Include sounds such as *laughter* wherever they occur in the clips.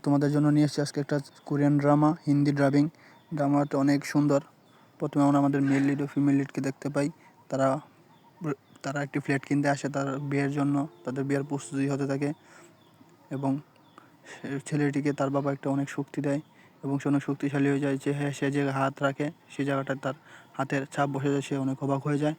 তোমাদের জন্য নিয়ে এসেছি। আজকে একটা কোরিয়ান ড্রামা হিন্দি ড্রাবিং ড্রামাটা অনেক সুন্দর। প্রথমে আমরা আমাদের মেল লিড ও ফিমেল লিডকে দেখতে পাই। তারা তারা একটি ফ্ল্যাট কিনতে আসে তার বিয়ের জন্য। তাদের বিয়ের প্রস্তুতি হতে থাকে। এবং সে- ছেলেটিকে তার বাবা একটা অনেক শক্তি দেয়। এবং সে অনেক শক্তিশালী হয়ে যায় যে হ্যাঁ সে যে হাত রাখে সেই জায়গাটায় তার হাতের ছাপ বসে যায়, সে অনেক অবাক হয়ে যায়।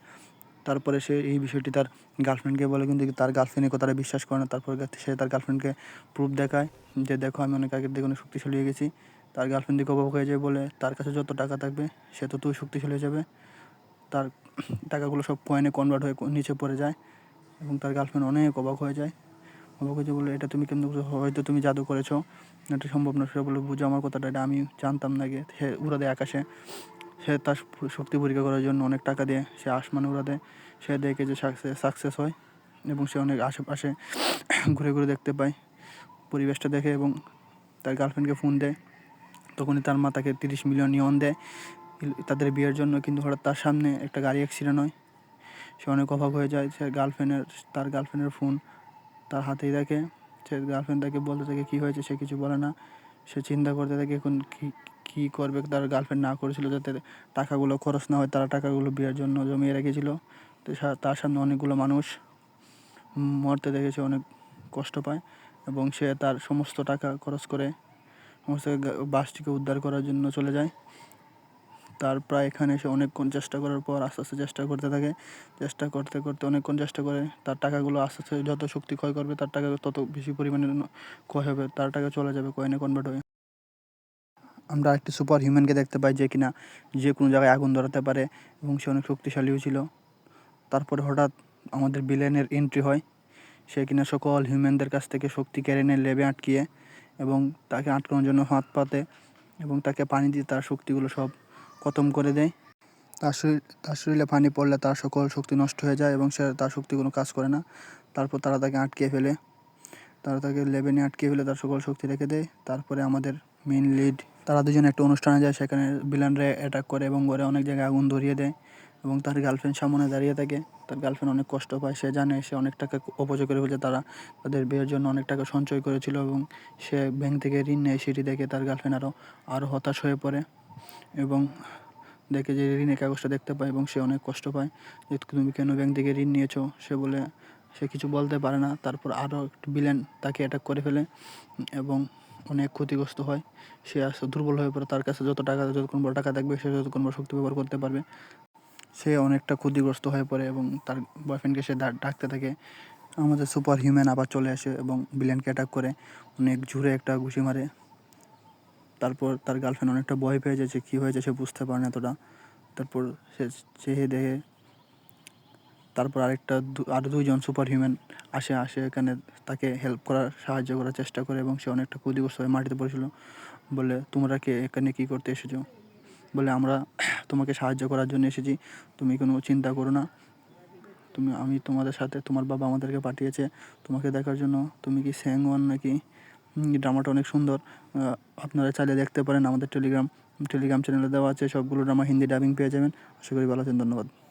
তারপরে সে এই বিষয়টি তার গার্লফ্রেন্ডকে বলে, কিন্তু তার গার্লফ্রেন্ডের কথাটা বিশ্বাস করে না। তারপর সে তার গার্লফ্রেন্ডকে প্রুফ দেখায় যে, দেখো, আমি অনেক আগের দিকে অনেক শক্তিশালী হয়ে গেছি। তার গার্লফ্রেন্ড দিকে অবাক হয়ে যায়, বলে, তার কাছে যত টাকা থাকবে, সে ততই শক্তিশালী হয়ে যাবে। তার *clears throat* টাকাগুলো সব কয়েনে কনভার্ট হয়ে নিচে পড়ে যায় এবং তার গার্লফ্রেন্ড অনেক অবাক হয়ে যায়। অবাক হয়ে বলে, এটা তুমি কেমন? হয়তো তুমি জাদু করেছ। এটা সম্ভব না। সে বলে, বুঝো আমার কথাটা, এটা আমি জানতাম না সে উড়া দেয় আকাশে সে তার শক্তি পরীক্ষা করার জন্য অনেক টাকা দিয়ে সে আসমানে উড়া দেয়। সে দেখে যে সাকসেস হয় এবং সে অনেক আশেপাশে *clears throat* ঘুরে ঘুরে দেখতে পায়। পরিবেশটা দেখে এবং তার গার্লফ্রেন্ডকে ফোন দেয়। তখনই তার মা তাকে তিরিশ মিলিয়ন নিয়ন দেয়। তাদের বিয়ের জন্য কিন্তু হঠাৎ তার সামনে একটা গাড়ি অ্যাক্সিডেন্ট হয়। সে অনেক অভাব হয়ে যায়। সে গার্লফ্রেন্ডের তার গার্লফ্রেন্ডের ফোন তার হাতেই দেখে। সে গার্লফ্রেন্ড তাকে বলতে থাকে, কী হয়েছে? সে কিছু বলে না। সে চিন্তা করতে থাকে, এখন কী কী করবে তার গার্লফ্রেন্ড না করেছিল যাতে টাকাগুলো খরচ না হয়, তারা টাকাগুলো বিয়ের জন্য জমিয়ে রেখেছিল। তো তার সামনে অনেকগুলো মানুষ মরতে দেখেছে, অনেক কষ্ট পায় এবং সে তার সমস্ত টাকা খরচ করে সমস্ত বাসটিকে উদ্ধার করার জন্য চলে যায়। তার প্রায় এখানে সে অনেকক্ষণ চেষ্টা করার পর আস্তে আস্তে চেষ্টা করতে থাকে। চেষ্টা করতে করতে অনেকক্ষণ চেষ্টা করে, তার টাকাগুলো আস্তে আস্তে যত শক্তি ক্ষয় করবে, তার টাকা তত বেশি পরিমাণে ক্ষয় হবে, তার টাকা চলে যাবে, কয়েনে কনভার্ট হয়ে। আমরা একটি সুপার হিউম্যানকে দেখতে পাই যে কিনা যে কোনো জায়গায় আগুন ধরাতে পারে এবং সে অনেক শক্তিশালীও ছিল। তারপরে হঠাৎ আমাদের বিলেনের এন্ট্রি হয়। সে কিনা সকল হিউম্যানদের কাছ থেকে শক্তি কেড়ে নেয় লেবে আটকিয়ে এবং তাকে আটকানোর জন্য হাত পাতে এবং তাকে পানি দিয়ে তার শক্তিগুলো সব খতম করে দেয়। তার শরীর, তার শরীরে পানি পড়লে তার সকল শক্তি নষ্ট হয়ে যায় এবং সে তার শক্তি কোনো কাজ করে না। তারপর তারা তাকে আটকে ফেলে। তারা তাকে লেবেনে আটকে ফেলে তার সকল শক্তি রেখে দেয়। তারপরে আমাদের মেন লিড তারা দুজনে একটা অনুষ্ঠানে যায়, সেখানে ভিলানরা অ্যাটাক করে এবং ঘরে অনেক জায়গায় আগুন ধরিয়ে দেয় এবং তার গার্লফ্রেন্ড সামনে দাঁড়িয়ে থাকে। তার গার্লফ্রেন্ড অনেক কষ্ট পায়, সে জানে সে অনেক টাকা অপচয় করে ফেলছে, তারা তাদের বিয়ের জন্য অনেক টাকা সঞ্চয় করেছিল এবং সে ব্যাংক থেকে ঋণ নেয় সেটি দেখে তার গার্লফ্রেন্ড আরও আরও হতাশ হয়ে পড়ে এবং দেখে যে ঋণের কাগজটা দেখতে পায় এবং সে অনেক কষ্ট পায়। যে তুমি কেন ব্যাংক থেকে ঋণ নিয়েছো? সে বলে, সে কিছু বলতে পারে না। তারপর আরও একটু বিলেন তাকে অ্যাটাক করে ফেলে এবং অনেক ক্ষতিগ্রস্ত হয়। সে আসলে দুর্বল হয়ে পড়ে, তার কাছে যত টাকা, যতক্ষণ বড় টাকা থাকবে, সে যতক্ষণ বড় শক্তি ব্যবহার করতে পারবে। সে অনেকটা ক্ষতিগ্রস্ত হয়ে পড়ে এবং তার বয়ফ্রেন্ডকে সে ডাকতে থাকে। আমাদের সুপার হিউম্যান আবার চলে আসে এবং ভিলেনকে অ্যাটাক করে। অনেক জোরে একটা ঘুষি মারে। তারপর তার গার্লফ্রেন্ড অনেকটা ভয় পেয়ে যায় যে কী হয়েছে সে বুঝতে পারে না এতটা। তারপর সে চেয়ে দেখে তারপর আরেকটা আরও দুইজন সুপার হিউম্যান আসে আসে এখানে তাকে হেল্প করার, সাহায্য করার চেষ্টা করে এবং সে অনেকটা ক্ষতিগ্রস্ত হয়ে মাটিতে পড়েছিল। বলে, তোমরা কে? এখানে কী করতে এসেছ? বলে, আমরা তোমাকে সাহায্য করার জন্য এসেছি। তুমি কোনো চিন্তা করো না। তুমি, আমি তোমাদের সাথে, তোমার বাবা আমাদেরকে পাঠিয়েছে। তোমাকে দেখার জন্য, তুমি কি স্যাংওয়ান নাকি? ড্রামাটা অনেক সুন্দর। আপনারা চাইলে দেখতে পারেন আমাদের টেলিগ্রাম টেলিগ্রাম চ্যানেলে দেওয়া আছে, সবগুলো ড্রামা হিন্দি ডাবিং পেয়ে যাবেন। আশা করি ভালো আছেন, ধন্যবাদ।